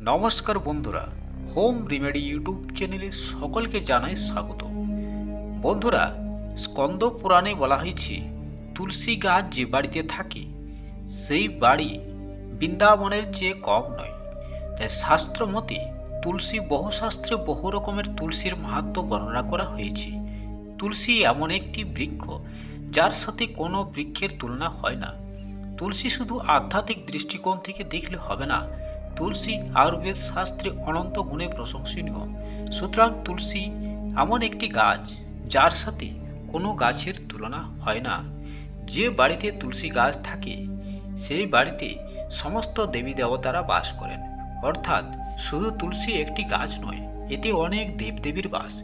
নমস্কার বন্ধুরা, home remedy YouTube চ্যানেলে সকলকে জানাই স্বাগত। বন্ধুরা স্কন্দ পুরাণে বলা হয়েছে, তুলসী গাছ যে বাড়িতে থাকে, সেই বাড়ি বৃন্দাবনের চেয়ে কম নয়। তাই শাস্ত্র মতে তুলসী বহু শাস্ত্রে বহু রকমের তুলসীর মাহাত্ম বর্ণনা করা হয়েছে। তুলসী এমন একটি বৃক্ষ, যার সাথে কোনো বৃক্ষের তুলনা হয় না। তুলসী শুধু আধ্যাত্মিক দৃষ্টিকোণ থেকে দেখলে হবে না তুলসী আয়ুর্বেদ শাস্ত্রে অনন্ত গুণে প্রশংসনীয়। সুতরাং তুলসী এমন একটি গাছ যার সাথে কোনো গাছের তুলনা হয় না। যে বাড়িতে তুলসী গাছ থাকে, সেই বাড়িতে সমস্ত দেবী দেবতারা বাস করেন। অর্থাৎ শুধু তুলসী একটি গাছ নয়, এতে অনেক দেবদেবীর বাস।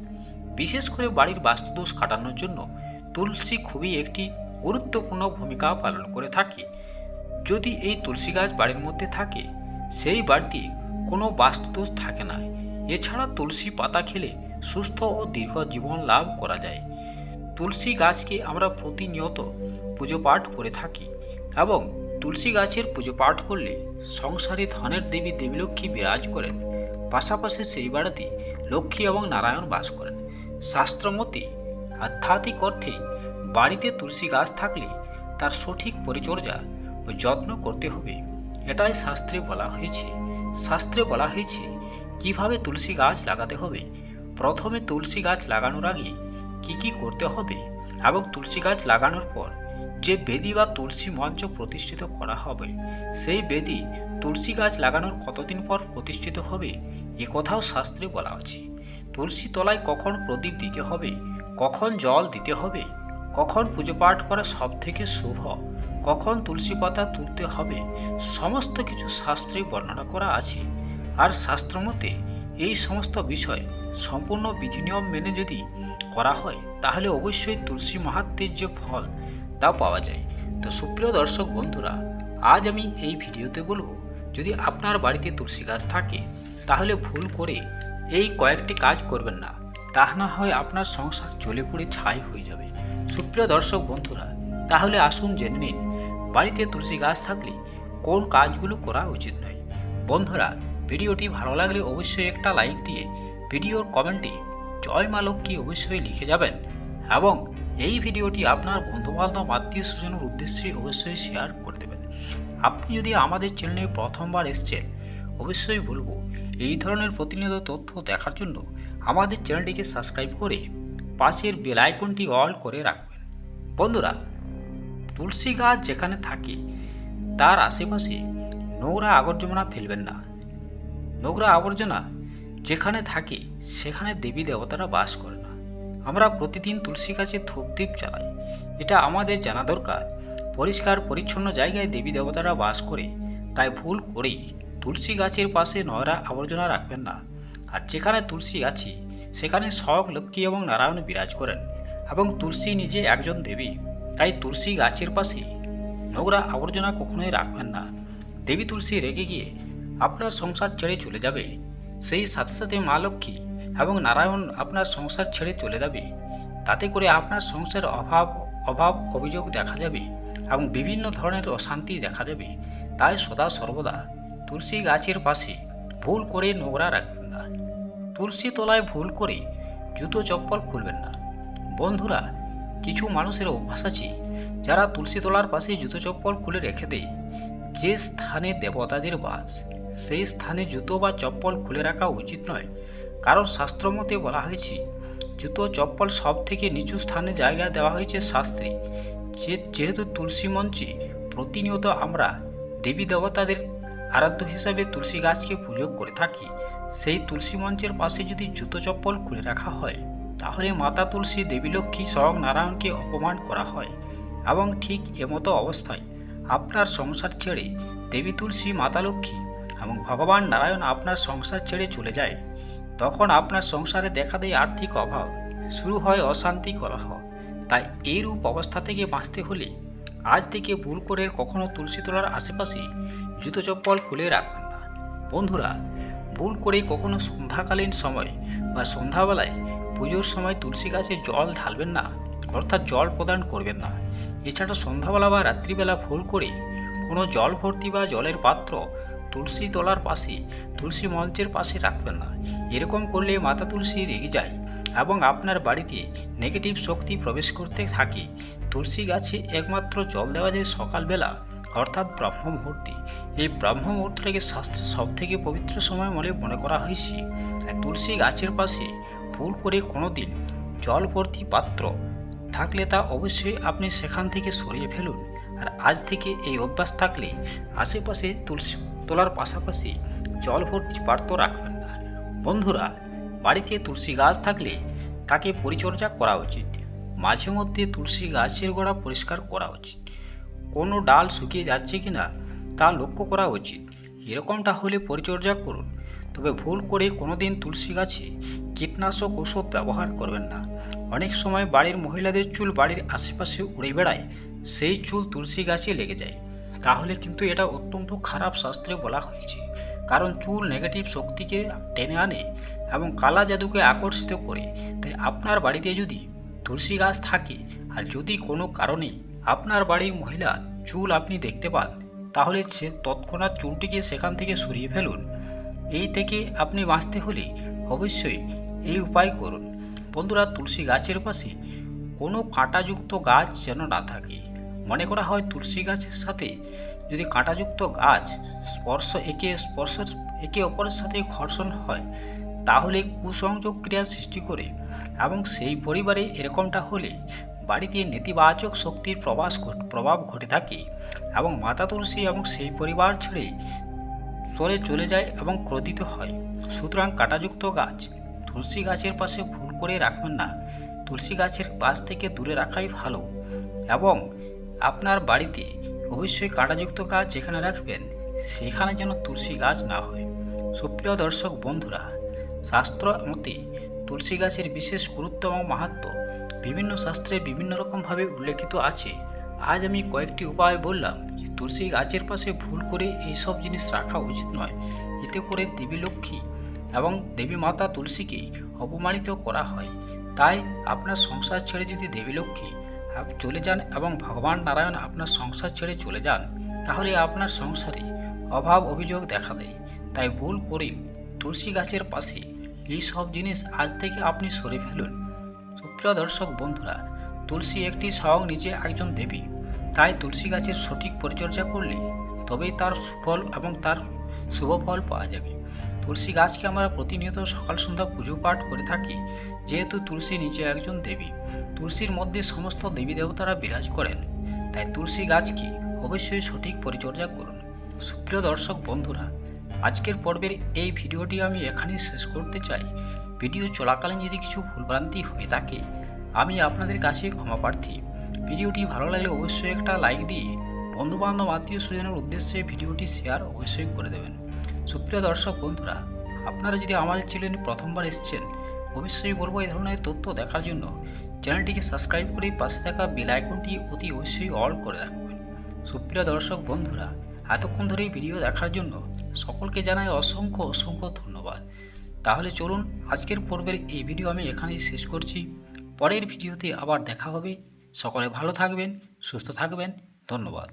বিশেষ করে বাড়ির বাস্তুদোষ কাটানোর জন্য তুলসী খুবই একটি গুরুত্বপূর্ণ ভূমিকা পালন করে থাকে। যদি এই তুলসী গাছ বাড়ির মধ্যে থাকে সেই বাড়িতে কোনো বাস্তুদোষ থাকে না। এছাড়া তুলসী পাতা খেলে সুস্থ ও দীর্ঘ জীবন লাভ করা যায়। তুলসী গাছকে আমরা প্রতিনিয়ত পুজো পাঠ করে থাকি এবং তুলসী গাছের পুজো পাঠ করলে সংসারে ধনের দেবী দেবীলক্ষ্মী বিরাজ করেন। পাশাপাশি সেই বাড়িতে লক্ষ্মী এবং নারায়ণ বাস করেন। শাস্ত্রমতে আধ্যাত্মিক অর্থে বাড়িতে তুলসী গাছ থাকলে তার সঠিক পরিচর্যা ও যত্ন করতে হবে। এটাই শাস্ত্রে বলা হয়েছে। শাস্ত্রে বলা হয়েছে, কীভাবে তুলসী গাছ লাগাতে হবে? প্রথমে তুলসী গাছ লাগানোর আগে কি কি করতে হবে? এবং তুলসী গাছ লাগানোর পর যে বেদি বা তুলসী মঞ্চ প্রতিষ্ঠিত করা হবে, সেই বেদি তুলসী গাছ লাগানোর কতদিন পর প্রতিষ্ঠিত হবে? এ কথাও শাস্ত্রে বলা আছে। তুলসী তলায় কখন প্রদীপ দিতে হবে? কখন জল দিতে হবে? কখন পুজো পাঠ করা সব থেকে শুভ? কখন তুলসী পাতা তুলতে হবে, সমস্ত কিছু শাস্ত্রে বর্ণনা করা আছে। আর শাস্ত্রমতে এই সমস্ত বিষয় সম্পূর্ণ বিধিনিয়ম মেনে যদি করা হয়, তাহলে অবশ্যই তুলসী মাহাত্মের যে ফল, তা পাওয়া যায়। তো সুপ্রিয় দর্শক বন্ধুরা, আজ আমি এই ভিডিওতে বলব, যদি আপনার বাড়িতে তুলসী গাছ থাকে, তাহলে ভুল করে এই কয়েকটি কাজ করবেন না। তা না হয় আপনার সংসার চলে পড়ে ছাই হয়ে যাবে। সুপ্রিয় দর্শক বন্ধুরা, তাহলে আসুন জেনে নিন বাড়িতে তুলসী গাছ থাকলে কোন কাজগুলো করা উচিত নয়। বন্ধুরা, ভিডিওটি ভালো লাগলে অবশ্যই একটা লাইক দিয়ে ভিডিওর কমেন্টে জয় মা লক্ষ্মী অবশ্যই লিখে যাবেন এবং এই ভিডিওটি আপনার বন্ধুবান্ধব, আত্মীয় স্বজনের উদ্দেশ্যে অবশ্যই শেয়ার করে দেবেন। আপনি যদি আমাদের চ্যানেলে প্রথমবার এসছেন, অবশ্যই বলব, এই ধরনের প্রতিনিয়ত তথ্য দেখার জন্য আমাদের চ্যানেলটিকে সাবস্ক্রাইব করে পাশের বেল আইকনটি অল করে রাখবেন। বন্ধুরা তুলসী গাছ যেখানে থাকে, তার আশেপাশে নোংরা আবর্জনা ফেলবেন না। নোংরা আবর্জনা যেখানে থাকে, সেখানে দেবী দেবতারা বাস করে না। আমরা প্রতিদিন তুলসী গাছে ধূপ ধূপদীপ চালাই এটা আমাদের জানা দরকার। পরিষ্কার, পরিচ্ছন্ন জায়গায় দেবী দেবতারা বাস করে। তাই ভুল করেই তুলসী গাছের পাশে নয়রা আবর্জনা রাখবেন না। আর যেখানে তুলসী আছে, সেখানে স্বয়ং লক্ষ্মী এবং নারায়ণ বিরাজ করেন এবং তুলসী নিজে একজন দেবী। তাই তুলসী গাছের পাশে নোংরা আবর্জনা কখনোই রাখবেন না। দেবী তুলসী রেগে গিয়ে আপনার সংসার ছেড়ে চলে যাবে। সেই সাথে সাথে মা লক্ষ্মী এবং নারায়ণ আপনার সংসার ছেড়ে চলে যাবে। তাতে করে আপনার সংসার অভাব অভাব অভিযোগ দেখা যাবে এবং বিভিন্ন ধরনের অশান্তি দেখা যাবে। তাই সদা সর্বদা তুলসী গাছের পাশে ভুল করে নোংরা রাখবেন না। তুলসী তলায় ভুল করে জুতো চপ্পল খুলবেন না। বন্ধুরা কিছু মানুষের অভ্যাস আছে, যারা তুলসী তলার পাশে জুতো চপ্পল খুলে রেখে দেয়। যে স্থানে দেবতাদের বাস, সেই স্থানে জুতো বা চপ্পল খুলে রাখা উচিত নয়। কারণ শাস্ত্রমতে বলা হয়েছে, জুতো চপ্পল সব থেকে নিচু স্থানে জায়গা দেওয়া হয়েছে শাস্ত্রে। যে, যেহেতু তুলসী মঞ্চে প্রতিনিয়ত আমরা দেবী দেবতাদের আরাধ্য হিসাবে তুলসী গাছকে পুজো করে থাকি, সেই তুলসী মঞ্চের পাশে যদি জুতো চপ্পল খুলে রাখা হয় তাহলে মাতা তুলসী দেবী লক্ষ্মী স্বয়ং নারায়ণকে অপমান করা হয় এবং ঠিক এমতো অবস্থায় আপনার সংসার ছেড়ে দেবী তুলসী মাতা লক্ষ্মী এবং ভগবান নারায়ণ আপনার সংসার ছেড়ে চলে যায়, তখন আপনার সংসারে দেখা দেয় আর্থিক অভাব, শুরু হয় অশান্তি কলহ। তাই এইরূপ অবস্থা থেকে বাঁচতে হলে আজ থেকে ভুল করে কখনো তুলসী তলার আশেপাশে জুতো চপ্পল খুলে রাখবেন না। বন্ধুরা, ভুল করে কখনো সন্ধ্যাকালীন সময় বা সন্ধ্যাবেলায় পুজোর সময় তুলসী গাছে জল ঢালবেন না, অর্থাৎ জল প্রদান করবেন না। এছাড়া সন্ধ্যাবেলা বা রাত্রিবেলা ভুল করে কোনো জল ভর্তি বা জলের পাত্র তুলসী তলার পাশে, তুলসী মঞ্চের পাশে রাখবেন না। এরকম করলে মাতা তুলসী রেগে যায় এবং আপনার বাড়িতে নেগেটিভ শক্তি প্রবেশ করতে থাকে। তুলসী গাছে একমাত্র জল দেওয়া যায় সকালবেলা, অর্থাৎ ব্রহ্ম মুহূর্তে। এই ব্রহ্ম মুহূর্তটাকে শাস্ত্রের সব থেকে পবিত্র সময় বলে মনে করা হয়েছে। তুলসী গাছের পাশে ভুল করে কোনো দিন জল ভর্তি পাত্র থাকলে তা অবশ্যই আপনি সেখান থেকে সরিয়ে ফেলুন। আর আজ থেকে এই অভ্যাস থাকলে আশেপাশে তুলসী তোলার পাশাপাশি জল ভর্তি পাত্র রাখবেন না। বন্ধুরা, বাড়িতে তুলসী গাছ থাকলে তাকে পরিচর্যা করা উচিত। মাঝে মধ্যে তুলসী গাছের গোড়া পরিষ্কার করা উচিত। কোনো ডাল শুকিয়ে যাচ্ছে কি না তা লক্ষ্য করা উচিত। এরকমটা হলে পরিচর্যা করুন। তবে ভুল করে কোনোদিন তুলসী গাছে কীটনাশক ওষুধ ব্যবহার করবেন না। অনেক সময় বাড়ির মহিলাদের চুল বাড়ির আশেপাশে উড়ে বেড়ায়, সেই চুল তুলসী গাছে লেগে যায়। তাহলে কিন্তু এটা অত্যন্ত খারাপ শাস্ত্রে বলা হয়েছে। কারণ চুল নেগেটিভ শক্তিকে টেনে আনে এবং কালা জাদুকে আকর্ষিত করে। তাই আপনার বাড়িতে যদি তুলসী গাছ থাকে, আর যদি কোনো কারণে আপনার বাড়ির মহিলা চুল আপনি দেখতে পান, তাহলে সে তৎক্ষণাৎ চুলটিকে সেখান থেকে সরিয়ে ফেলুন। এই থেকে আপনি বাঁচতে হলে অবশ্যই এই উপায় করুন। বন্ধুরা, তুলসী গাছের পাশে কোনো কাঁটাযুক্ত গাছ যেন না থাকে। মনে করা হয় তুলসী গাছের সাথে যদি কাঁটাযুক্ত গাছ স্পর্শ, একে স্পর্শ, একে অপরের সাথে ঘর্ষণ হয়, তাহলে কুসংযোগ ক্রিয়া সৃষ্টি করে এবং সেই পরিবারে এরকমটা হলে বাড়িতে নেতিবাচক শক্তির প্রবাস প্রভাব ঘটে থাকে এবং মাতা তুলসী এবং সেই পরিবার ছেড়ে সরে চলে যায় এবং ক্রোধিত হয়। সুতরাং কাঁটাযুক্ত গাছ তুলসী গাছের পাশে ভুল করে রাখবেন না। তুলসী গাছের পাশ থেকে দূরে রাখাই ভালো। এবং আপনার বাড়িতে অবশ্যই কাঁটাযুক্ত গাছ যেখানে রাখবেন, সেখানে যেন তুলসী গাছ না হয়। সুপ্রিয় দর্শক বন্ধুরা শাস্ত্র মতে তুলসী গাছের বিশেষ গুরুত্ব এবং মাহাত্ম বিভিন্ন শাস্ত্রে বিভিন্ন রকমভাবে উল্লেখিত আছে। আজ আমি কয়েকটি উপায় বললাম তুলসী গাছের পাশে ভুল করে এইসব জিনিস রাখা উচিত নয়। এতে করে দেবী লক্ষ্মী এবং দেবী মাতা তুলসীকে অপমানিত করা হয়। তাই আপনার সংসার ছেড়ে যদি দেবী লক্ষ্মী আপ- চলে যান এবং ভগবান নারায়ণ আপনার সংসার ছেড়ে চলে যান, তাহলে আপনার সংসারে অভাব অভিযোগ দেখা দেয়। তাই ভুল করে তুলসী গাছের পাশে এই সব জিনিস আজ থেকে আপনি সরে ফেলুন। সুপ্রিয় দর্শক বন্ধুরা, তুলসী একটি স্বয়ং নিজে একজন দেবী। তাই তুলসী গাছের সঠিক পরিচর্যা করলে তবেই তার সুফল এবং তার শুভ ফল পাওয়া যাবে। তুলসী গাছকে আমরা প্রতিনিয়ত সকাল সন্ধ্যা পুজো পাঠ করে থাকি, যেহেতু তুলসী নিচে একজন দেবী। তুলসীর মধ্যে সমস্ত দেবী দেবতারা বিরাজ করেন। তাই তুলসী গাছকে অবশ্যই সঠিক পরিচর্যা করুন। সুপ্রিয় দর্শক বন্ধুরা, আজকের পর্বের এই ভিডিওটি আমি এখানেই শেষ করতে চাই। ভিডিও চলাকালীন যদি কিছু ভুলভ্রান্তি হয়ে থাকে, আমি আপনাদের কাছে ক্ষমা প্রার্থী। ভিডিওটি ভালো লাগলে অবশ্যই একটা লাইক দিয়ে বন্ধুবান্ধব, আত্মীয় স্বজনের উদ্দেশ্যে ভিডিওটি শেয়ার অবশ্যই করে দেবেন। সুপ্রিয় দর্শক বন্ধুরা, আপনারা যদি আমার চ্যানেলে প্রথমবার এসেছেন, অবশ্যই বলব এই ধরনের তথ্য দেখার জন্য চ্যানেলটিকে সাবস্ক্রাইব করে পাশে থাকা বেল আইকনটি অতি অবশ্যই অল করে রাখবেন। সুপ্রিয় দর্শক বন্ধুরা, এতক্ষণ ধরে এই ভিডিও দেখার জন্য সকলকে জানাই অসংখ্য অসংখ্য ধন্যবাদ। তাহলে চলুন আজকের পর্বের এই ভিডিও আমি এখানেই শেষ করছি। পরের ভিডিওতে আবার দেখা হবে। সকলে ভালো থাকবেন, সুস্থ থাকবেন। ধন্যবাদ।